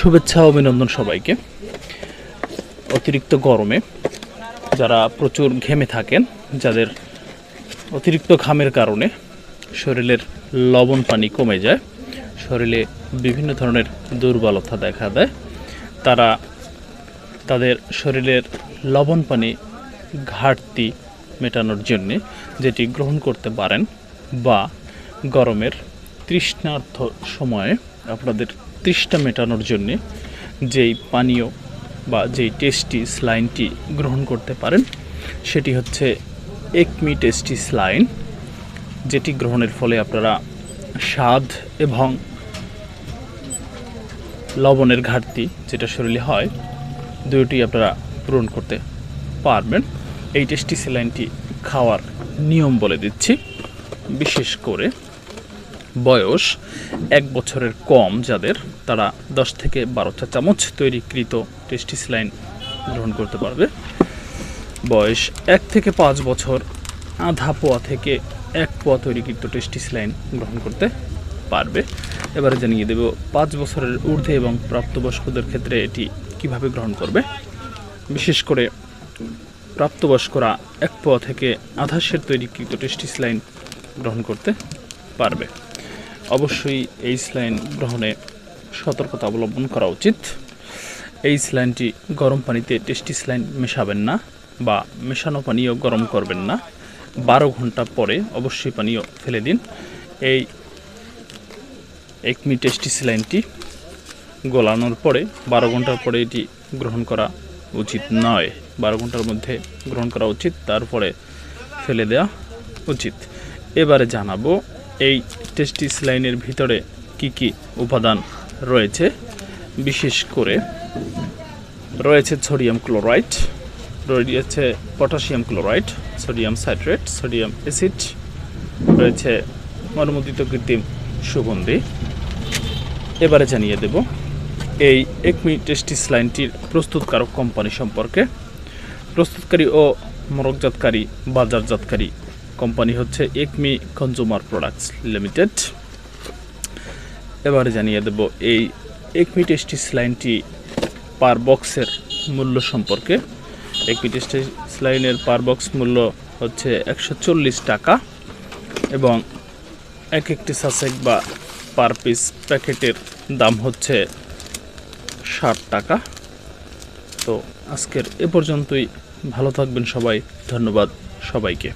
শুভেচ্ছা অভিনন্দন সবাইকে। অতিরিক্ত গরমে যারা প্রচুর ঘেমে থাকেন, যাদের অতিরিক্ত ঘামের কারণে শরীরের লবণ পানি কমে যায়, শরীরে বিভিন্ন ধরনের দুর্বলতা দেখা দেয়, তারা তাদের শরীরের লবণ পানি ঘাটতি মেটানোর জন্যে যেটি গ্রহণ করতে পারেন বা গরমের তৃষ্ণার্থ সময়ে আপনাদের তৃষ্ণা মেটানোর জন্যে যেই পানীয় বা যেই টেস্টি স্লাইনটি গ্রহণ করতে পারেন, সেটি হচ্ছে একমি টেস্টি স্লাইন যেটি গ্রহণের ফলে আপনারা স্বাদ এবং লবণের ঘাটতি যেটা শরীরে হয়, দুটি আপনারা পূরণ করতে পারবেন। এই টেস্টি স্যালাইনটি খাওয়ার নিয়ম বলে দিচ্ছি, বিশেষ করে বয়স এক বছরের কম যাদের তারা দশ থেকে বারো চা চামচ তৈরিকৃত টেস্টি স্যালাইন গ্রহণ করতে পারবে। বয়স এক থেকে পাঁচ বছর আধা পোয়া থেকে এক পোয়া তৈরিকৃত টেস্টি স্যালাইন গ্রহণ করতে পারবে। এবারে জানিয়ে দেব পাঁচ বছরের ঊর্ধ্বে এবং প্রাপ্তবয়স্কদের ক্ষেত্রে এটি কীভাবে গ্রহণ করবে। বিশেষ করে প্রাপ্তবয়স্করা এক পোয়া থেকে আধা সের তৈরিকৃত টেস্টি স্লাইন গ্রহণ করতে পারবে। অবশ্যই এই স্লাইন গ্রহণে সতর্কতা অবলম্বন করা উচিত। এই স্লাইনটি গরম পানিতে টেস্টি স্লাইন মেশাবেন না বা মেশানো পানীয় গরম করবেন না। বারো ঘণ্টা পরে অবশ্যই পানীয় ফেলে দিন। এই একমি টেস্টি স্লাইনটি গলানোর পরে বারো ঘণ্টার পরে এটি গ্রহণ করা উচিত নয়। বারো ঘণ্টার মধ্যে গ্রহণ করা উচিত, তারপরে ফেলে দেওয়া উচিত। এবারে জানাব এই টেস্টি স্লাইনের ভিতরে কি কি উপাদান রয়েছে? বিশেষ করে রয়েছে সোডিয়াম ক্লোরাইড রয়েছে potassium chloride sodium citrate sodium acid রয়েছে অনুমোদিত কৃত্রিম সুগন্ধি। এবারে জানিয়ে দেব, এই একমি টেস্টি স্লাইনটির প্রস্তুতকারক কোম্পানি সম্পর্কে। প্রস্তুতকারী ও মোরকজাতকারী বাজারজাতকারী কোম্পানি হচ্ছে একমি কনজুমার প্রোডাক্টস লিমিটেড। এবারে জানিয়ে দেব এই একমি টেস্টি স্লাইনটি পার বক্সের মূল্য সম্পর্কে। একমি টেস্টি স্লাইনের পার বক্স মূল্য হচ্ছে একশো চল্লিশ টাকা এবং এক একটি সাসেক বা পার পিস প্যাকেটের দাম হচ্ছে ষাট টাকা। তো আজকের এ পর্যন্তই, ভালো থাকবেন সবাই, ধন্যবাদ সবাইকে।